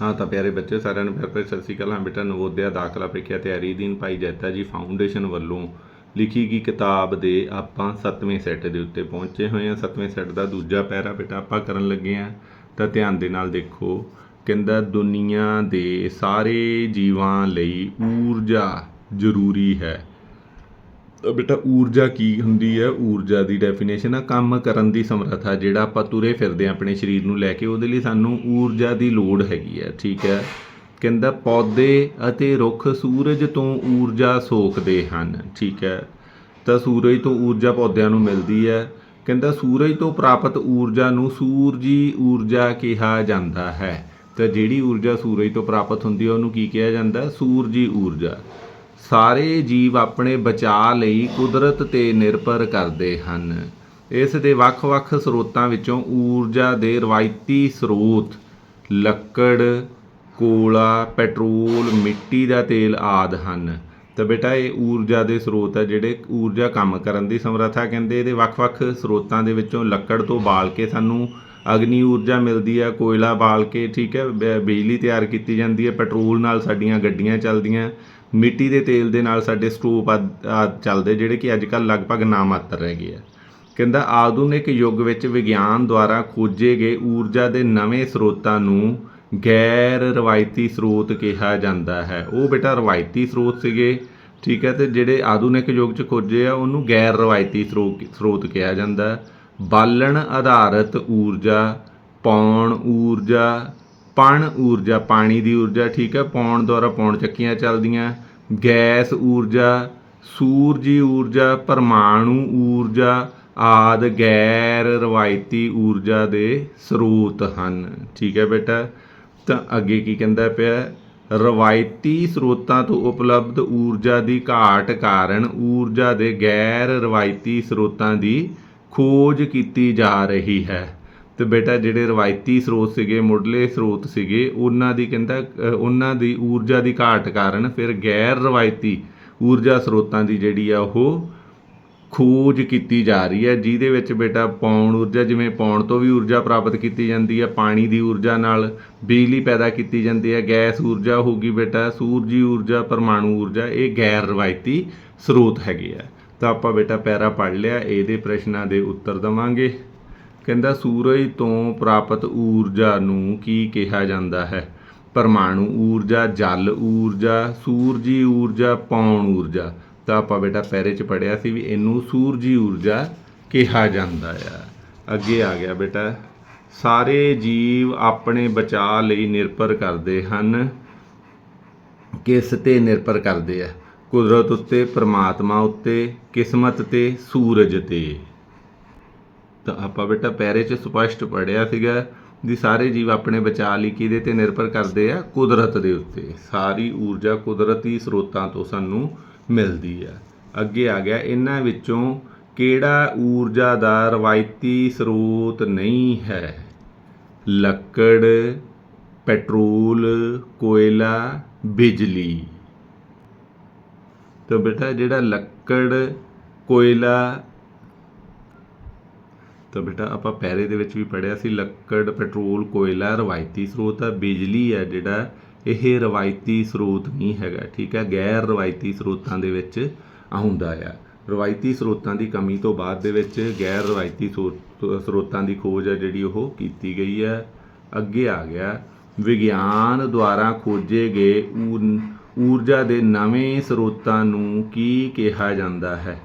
ਹਾਂ ਤਾਂ ਪਿਆਰੇ ਬੱਚੇ ਸਾਰਿਆਂ ਨੂੰ ਪਿਆਰ ਭਰੀ ਸਤਿ ਸ਼੍ਰੀ ਅਕਾਲ। ਹਾਂ ਬੇਟਾ, ਨਵੋਦਿਆ ਦਾਖਲਾ ਪ੍ਰੀਖਿਆ ਤਿਆਰੀ ਦੀਨ ਭਾਈ ਜੈਤਾ ਜੀ ਫਾਊਂਡੇਸ਼ਨ ਵੱਲੋਂ। ਲਿਖੀ ਗਈ ਕਿਤਾਬ ਦੇ ਆਪਾਂ 7ਵੇਂ ਸੈੱਟ ਦੇ ਉੱਤੇ ਪਹੁੰਚੇ ਹੋਏ ਹਾਂ। 7ਵੇਂ ਸੈੱਟ ਦਾ ਦੂਜਾ ਪੈਰਾ ਬੇਟਾ, ਆਪਾਂ ਕਰਨ ਲੱਗੇ ਹਾਂ। ਤਾਂ ਧਿਆਨ ਦੇ ਨਾਲ ਦੇਖੋ, ਕਹਿੰਦਾ ਦੁਨੀਆ ਦੇ ਸਾਰੇ ਜੀਵਾਂ ਲਈ ਊਰਜਾ ਜ਼ਰੂਰੀ ਹੈ। ਬੇਟਾ ਊਰਜਾ ਕੀ ਹੁੰਦੀ ਹੈ? ਊਰਜਾ ਦੀ ਡੈਫੀਨੇਸ਼ਨ ਆ, ਕੰਮ ਕਰਨ ਦੀ ਸਮਰੱਥਾ, ਜਿਹੜਾ ਆਪਾਂ ਤੁਰੇ ਫਿਰਦੇ ਹਾਂ ਆਪਣੇ ਸਰੀਰ ਨੂੰ ਲੈ ਕੇ, ਉਹਦੇ ਲਈ ਸਾਨੂੰ ਊਰਜਾ ਦੀ ਲੋੜ ਹੈਗੀ ਹੈ, ਠੀਕ ਹੈ? ਕਹਿੰਦਾ ਪੌਦੇ ਅਤੇ ਰੁੱਖ ਸੂਰਜ ਤੋਂ ਊਰਜਾ ਸੋਖਦੇ ਹਨ, ਠੀਕ ਹੈ? ਤਾਂ ਸੂਰਜ ਤੋਂ ਊਰਜਾ ਪੌਦਿਆਂ ਨੂੰ ਮਿਲਦੀ ਹੈ। ਕਹਿੰਦਾ ਸੂਰਜ ਤੋਂ ਪ੍ਰਾਪਤ ਊਰਜਾ ਨੂੰ ਸੂਰਜੀ ਊਰਜਾ ਕਿਹਾ ਜਾਂਦਾ ਹੈ। ਤਾਂ ਜਿਹੜੀ ਊਰਜਾ ਸੂਰਜ ਤੋਂ ਪ੍ਰਾਪਤ ਹੁੰਦੀ ਹੈ, ਉਹਨੂੰ ਕੀ ਕਿਹਾ ਜਾਂਦਾ? ਸੂਰਜੀ ਊਰਜਾ। ਸਾਰੇ ਜੀਵ ਆਪਣੇ ਬਚਾਅ ਲਈ ਕੁਦਰਤ ਤੇ ਨਿਰਭਰ ਕਰਦੇ ਹਨ। ਇਸ ਦੇ ਵੱਖ-ਵੱਖ ਸਰੋਤਾਂ ਵਿੱਚੋਂ ਊਰਜਾ ਦੇ ਰਵਾਇਤੀ ਸਰੋਤ ਲੱਕੜ, ਕੋਲਾ, ਪੈਟਰੋਲ, ਮਿੱਟੀ ਦਾ ਤੇਲ ਆਦਿ ਹਨ। ਤਾਂ ਬੇਟਾ, ਇਹ ਊਰਜਾ ਦੇ ਸਰੋਤ ਆ ਜਿਹੜੇ ਊਰਜਾ ਕੰਮ ਕਰਨ ਦੀ ਸਮਰੱਥਾ ਕਹਿੰਦੇ। ਇਹਦੇ ਵੱਖ-ਵੱਖ ਸਰੋਤਾਂ ਦੇ ਵਿੱਚੋਂ ਲੱਕੜ ਤੋਂ ਬਾਲ ਕੇ ਸਾਨੂੰ ਅਗਨੀ ਊਰਜਾ ਮਿਲਦੀ ਹੈ ਕੋਇਲਾ ਬਾਲ ਕੇ, ਠੀਕ ਹੈ, ਬ- ਬਿਜਲੀ ਤਿਆਰ ਕੀਤੀ ਜਾਂਦੀ ਹੈ, ਪੈਟਰੋਲ ਨਾਲ ਸਾਡੀਆਂ ਗੱਡੀਆਂ ਚੱਲਦੀਆਂ ਮਿੱਟੀ ਦੇ ਤੇਲ ਦੇ ਨਾਲ ਸਾਡੇ ਸਟੋਵ ਆਦਿ ਆਦਿ ਚੱਲਦੇ, ਜਿਹੜੇ ਕਿ ਅੱਜ ਕੱਲ੍ਹ ਲਗਭਗ ਨਾਮਾਤਰ ਰਹਿ ਗਏ ਆ। ਕਹਿੰਦਾ, ਆਧੁਨਿਕ ਯੁੱਗ ਵਿੱਚ ਵਿਗਿਆਨ ਦੁਆਰਾ ਖੋਜੇ ਗਏ ਊਰਜਾ ਦੇ ਨਵੇਂ ਸਰੋਤਾਂ ਨੂੰ ਗੈਰ ਰਵਾਇਤੀ ਸਰੋਤ ਕਿਹਾ ਜਾਂਦਾ ਹੈ। ਉਹ ਬੇਟਾ ਰਵਾਇਤੀ ਸਰੋਤ ਸੀਗੇ, ਠੀਕ ਹੈ, ਤੇ ਜਿਹੜੇ ਆਧੁਨਿਕ ਯੁੱਗ 'ਚ ਖੋਜੇ ਆ, ਉਹਨੂੰ ਗੈਰ ਰਵਾਇਤੀ ਸਰੋ- ਸਰੋਤ ਕਿਹਾ ਜਾਂਦਾ ਬਾਲਣ ਆਧਾਰਿਤ ਊਰਜਾ, ਪੌਣ ਊਰਜਾ ਪਣ ਊਰਜਾ, ਪਾਣੀ ਦੀ ਊਰਜਾ, ਠੀਕ ਹੈ, ਪੌਣ ਦੁਆਰਾ ਪੌਣ ਚੱਕੀਆਂ ਚੱਲਦੀਆਂ, ਗੈਸ ਊਰਜਾ, ਸੂਰਜੀ ਊਰਜਾ, ਪਰਮਾਣੂ ਊਰਜਾ, ਆਦ ਗੈਰ ਰਵਾਇਤੀ ਊਰਜਾ ਦੇ ਸਰੋਤ ਹਨ। ਠੀਕ ਹੈ ਬੇਟਾ, ਤਾਂ ਅੱਗੇ ਕੀ ਕਹਿੰਦਾ ਪਿਆ, ਰਵਾਇਤੀ ਸਰੋਤਾਂ ਤੋਂ ਉਪਲਬਧ ਊਰਜਾ ਦੀ ਘਾਟ ਕਾਰਨ ਊਰਜਾ ਦੇ ਗੈਰ ਰਵਾਇਤੀ ਸਰੋਤਾਂ ਦੀ ਖੋਜ ਕੀਤੀ ਜਾ ਰਹੀ ਹੈ। ਤੇ ਬੇਟਾ ਜਿਹੜੇ ਰਵਾਇਤੀ ਸਰੋਤ ਸੀਗੇ, ਮੁੱਢਲੇ ਸਰੋਤ ਸੀਗੇ, ਉਹਨਾਂ ਦੀ ਕਹਿੰਦਾ ਉਹਨਾਂ ਦੀ ਊਰਜਾ ਦੀ ਘਾਟ ਕਾਰਨ ਫਿਰ ਗੈਰ ਰਵਾਇਤੀ ਊਰਜਾ ਸਰੋਤਾਂ ਦੀ ਜਿਹੜੀ ਆ ਉਹ ਖੋਜ ਕੀਤੀ ਜਾ ਰਹੀ ਹੈ, ਜਿਹਦੇ ਵਿੱਚ ਬੇਟਾ ਪੌਣ ਊਰਜਾ, ਜਿਵੇਂ ਪੌਣ ਤੋਂ ਵੀ ਊਰਜਾ ਪ੍ਰਾਪਤ ਕੀਤੀ ਜਾਂਦੀ ਹੈ, ਪਾਣੀ ਦੀ ਊਰਜਾ ਨਾਲ ਬਿਜਲੀ ਪੈਦਾ ਕੀਤੀ ਜਾਂਦੀ ਹੈ, ਗੈਸ ਊਰਜਾ ਹੋਗੀ ਬੇਟਾ, ਸੂਰਜੀ ਊਰਜਾ, ਪਰਮਾਣੂ ਊਰਜਾ, ਇਹ ਗੈਰ ਰਵਾਇਤੀ ਸਰੋਤ ਹੈਗੇ ਆ। ਤਾਂ ਆਪਾਂ ਬੇਟਾ ਪੈਰਾ ਪੜ੍ਹ ਲਿਆ, ਇਹਦੇ ਪ੍ਰਸ਼ਨਾਂ ਦੇ ਉੱਤਰ ਦਵਾਂਗੇ। ਕਹਿੰਦਾ, ਸੂਰਜ ਤੋਂ ਪ੍ਰਾਪਤ ਊਰਜਾ ਨੂੰ ਕੀ ਕਿਹਾ ਜਾਂਦਾ ਹੈ? ਪਰਮਾਣੂ ਊਰਜਾ, ਜਲ ਊਰਜਾ, ਸੂਰਜੀ ਊਰਜਾ, ਪੌਣ ਊਰਜਾ। ਤਾਂ ਆਪਾਂ ਬੇਟਾ ਪੈਰੇ 'ਚ ਪੜਿਆ ਸੀ ਵੀ ਇਹਨੂੰ ਸੂਰਜੀ ਊਰਜਾ ਕਿਹਾ ਜਾਂਦਾ ਆ। ਅੱਗੇ ਆ ਗਿਆ ਬੇਟਾ। ਸਾਰੇ ਜੀਵ ਆਪਣੇ ਬਚਾਅ ਲਈ ਨਿਰਭਰ ਕਰਦੇ ਹਨ। ਕਿਸ ਤੇ ਨਿਰਭਰ ਕਰਦੇ ਆ? ਕੁਦਰਤ ਉੱਤੇ, ਪ੍ਰਮਾਤਮਾ ਉੱਤੇ, ਕਿਸਮਤ ਤੇ, ਸੂਰਜ ਤੇ। ਤਾਂ ਆਪਾਂ ਬੇਟਾ ਪੈਰੇ 'ਚ ਸਪਸ਼ਟ ਪੜਿਆ ਸੀਗਾ ਵੀ ਸਾਰੇ ਜੀਵ ਆਪਣੇ ਬਚਾਅ ਲਈ ਕਿਹਦੇ ਤੇ ਨਿਰਭਰ ਕਰਦੇ ਆ ਕੁਦਰਤ ਦੇ ਉੱਤੇ। ਸਾਰੀ ਊਰਜਾ ਕੁਦਰਤੀ ਸਰੋਤਾਂ ਤੋਂ ਸਾਨੂੰ ਮਿਲਦੀ ਆ। ਅੱਗੇ ਆ ਗਿਆ, ਇਹਨਾਂ ਵਿੱਚੋਂ ਕਿਹੜਾ ਊਰਜਾ ਦਾ ਰਵਾਇਤੀ ਸਰੋਤ ਨਹੀਂ ਹੈ? ਲੱਕੜ, ਪੈਟਰੋਲ, ਕੋਇਲਾ, ਬਿਜਲੀ। ਤਾਂ ਬੇਟਾ ਜਿਹੜਾ ਲੱਕੜ, ਕੋਇਲਾ ਤਾਂ ਬੇਟਾ ਆਪਾਂ ਪੈਰੇ ਦੇ ਵਿੱਚ ਵੀ ਪੜਿਆ ਸੀ, ਲੱਕੜ, ਪੈਟਰੋਲ, ਕੋਇਲਾ, ਰਵਾਇਤੀ ਸਰੋਤ ਹੈ ਬਿਜਲੀ ਹੈ ਜਿਹੜਾ, ਇਹ ਰਵਾਇਤੀ ਸਰੋਤ ਨਹੀਂ ਹੈਗਾ, ਠੀਕ ਹੈ ਗੈਰ ਰਵਾਇਤੀ ਸਰੋਤਾਂ ਦੇ ਵਿੱਚ ਆਉਂਦਾ ਆ। ਰਵਾਇਤੀ ਸਰੋਤਾਂ ਦੀ ਕਮੀ ਤੋਂ ਬਾਅਦ ਦੇ ਵਿੱਚ ਗੈਰ ਰਵਾਇਤੀ ਸਰੋਤ- ਸਰੋਤਾਂ ਦੀ ਖੋਜ ਹੈ ਜਿਹੜੀ ਉਹ ਕੀਤੀ ਗਈ ਹੈ ਅੱਗੇ ਆ ਗਿਆ। ਵਿਗਿਆਨ ਦੁਆਰਾ ਖੋਜੇ ਗਏ ਊਰਜਾ ਦੇ ਨਵੇਂ ਸਰੋਤਾਂ ਨੂੰ ਕੀ ਕਿਹਾ ਜਾਂਦਾ ਹੈ?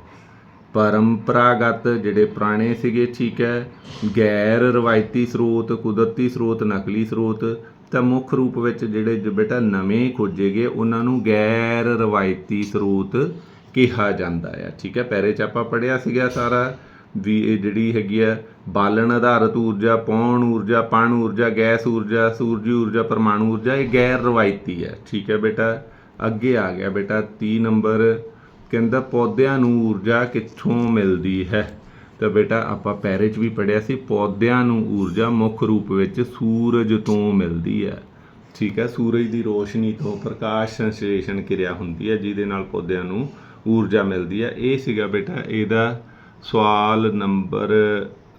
ਪਰੰਪਰਾਗਤ ਜਿਹੜੇ ਪੁਰਾਣੇ ਸੀਗੇ, ਠੀਕ ਹੈ, ਗੈਰ ਰਵਾਇਤੀ ਸਰੋਤ, ਕੁਦਰਤੀ ਸਰੋਤ, ਨਕਲੀ ਸਰੋਤ, ਤਾਂ ਮੁੱਖ ਰੂਪ ਵਿੱਚ ਜਿਹੜੇ ਜ- ਬੇਟਾ ਨਵੇਂ ਖੋਜੇ ਗਏ, ਉਹਨਾਂ ਨੂੰ ਗੈਰ ਰਵਾਇਤੀ ਸਰੋਤ ਕਿਹਾ ਜਾਂਦਾ ਆ, ਠੀਕ ਹੈ। ਪੈਰੇ ਚ ਆਪਾਂ ਪੜਿਆ ਸੀਗਾ ਸਾਰਾ ਵੀ ਇਹ ਜਿਹੜੀ ਹੈਗੀ ਆ, ਬਾਲਣ ਆਧਾਰਿਤ ਊਰਜਾ, ਪੌਣ ਊਰਜਾ, ਪਣ ਊਰਜਾ, ਗੈਸ ਊਰਜਾ, ਸੂਰਜੀ ਊਰਜਾ, ਪਰਮਾਣੂ ਊਰਜਾ, ਇਹ ਗੈਰ ਰਵਾਇਤੀ ਹੈ ਠੀਕ ਹੈ ਬੇਟਾ। ਅੱਗੇ ਆ ਗਿਆ ਬੇਟਾ 30 ਨੰਬਰ ਕਹਿੰਦਾ ਪੌਦਿਆਂ ਨੂੰ ਊਰਜਾ ਕਿੱਥੋਂ ਮਿਲਦੀ ਹੈ? ਤਾਂ ਬੇਟਾ ਆਪਾਂ ਪੈਰੇ 'ਚ ਵੀ ਪੜਿਆ ਸੀ, ਪੌਦਿਆਂ ਨੂੰ ਊਰਜਾ ਮੁੱਖ ਰੂਪ ਵਿੱਚ ਸੂਰਜ ਤੋਂ ਮਿਲਦੀ ਹੈ। ਠੀਕ ਹੈ, ਸੂਰਜ ਦੀ ਰੋਸ਼ਨੀ ਤੋਂ ਪ੍ਰਕਾਸ਼ ਸੰਸ਼ਲੇਸ਼ਣ ਕਿਰਿਆ ਹੁੰਦੀ ਹੈ, ਜਿਹਦੇ ਨਾਲ ਪੌਦਿਆਂ ਨੂੰ ਊਰਜਾ ਮਿਲਦੀ ਹੈ। ਇਹ ਸੀਗਾ ਬੇਟਾ ਇਹਦਾ ਸਵਾਲ ਨੰਬਰ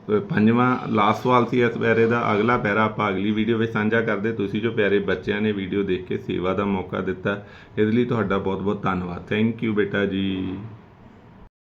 ਪੰਜਵਾਂ ਲਾਸਟ ਸਵਾਲ ਸੀ ਇਸ ਪੈਰੇ ਦਾ। ਅਗਲਾ ਪੈਰਾ ਆਪਾਂ ਅਗਲੀ ਵੀਡੀਓ ਵਿੱਚ ਸਾਂਝਾ ਕਰਦੇ। ਤੁਸੀਂ ਜੋ ਪਿਆਰੇ ਬੱਚਿਆਂ ਨੇ ਵੀਡੀਓ ਦੇਖ ਕੇ ਸੇਵਾ ਦਾ ਮੌਕਾ ਦਿੱਤਾ ਇਸ ਲਈ ਤੁਹਾਡਾ ਬਹੁਤ ਬਹੁਤ ਧੰਨਵਾਦ। ਥੈਂਕ ਯੂ ਬੇਟਾ ਜੀ।